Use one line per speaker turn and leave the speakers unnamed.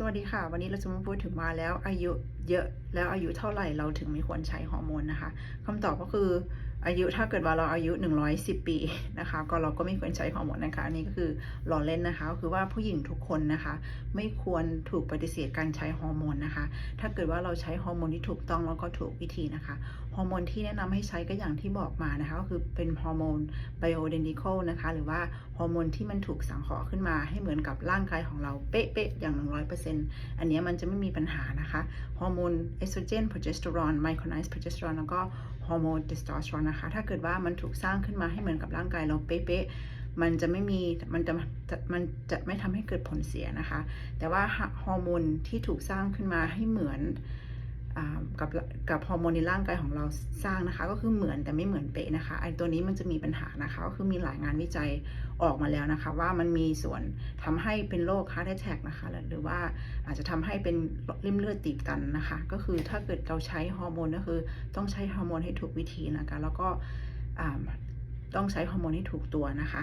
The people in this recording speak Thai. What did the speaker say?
สวัสดีค่ะ วันนี้เราจะมาพูดถึงมาแล้วอายุเยอะแล้วอายุเท่าไหร่เราถึงไม่ควรใช้ฮอร์โมนนะคะคำตอบก็คือ อายุถ้าเกิดว่าเราอายุ 110 ปีนะคะ ก็เราก็ไม่ควรใช้ฮอร์โมนนะคะอันนี้ก็คือหล่อเล่นนะคะก็คือว่าผู้หญิงทุกคนนะคะ ไม่ควรถูกปฏิเสธการใช้ฮอร์โมนนะคะ ถ้าเกิดว่าเราใช้ฮอร์โมนที่ถูกต้องแล้วก็ถูกวิธีนะคะฮอร์โมนที่แนะนำให้ใช้ก็อย่างที่บอกมานะคะก็คือเป็นฮอร์โมน bioidentical นะคะหรือว่าฮอร์โมนที่มันถูกสังเคราะห์ขึ้นมาให้เหมือนกับร่างกายของเราเป๊ะๆอย่าง 100%อันเนี้มันจะไม่มีปัญหานะคะฮอร์โมนเอสโตรเจนโปรเจสเตอโรนไมโครไนซ์โปรเจสเตอโรนแล้วก็ฮอร์โมนเทสโทสเตอโรนนะคะ ถ้าเกิดว่ามันถูกสร้างขึ้นมาให้เหมือนกับร่างกายเราเป๊ะๆมันจะไม่มีมันจะมันจะไม่ทำให้เกิดผลเสียนะคะ แต่ว่าฮอร์โมนที่ถูกสร้างขึ้นมาให้เหมือน กับกับฮอร์โมนในร่างกายของเราสร้างนะคะ ก็คือเหมือนแต่ไม่เหมือนเป๊ะนะคะไอ้ตัวนี้มันจะมีปัญหานะคะก็คือมีหลายงานวิจัยออกมาแล้วนะคะ ว่ามันมีส่วนทำให้เป็นโรค heart attack นะคะ หรือว่าอาจจะทำให้เป็นริ่มเลือดตีบตันนะคะ ก็คือถ้าเกิดเราใช้ฮอร์โมนก็คือต้องใช้ฮอร์โมนให้ถูกวิธีนะคะ แล้วก็ต้องใช้ฮอร์โมนให้ถูกตัวนะคะ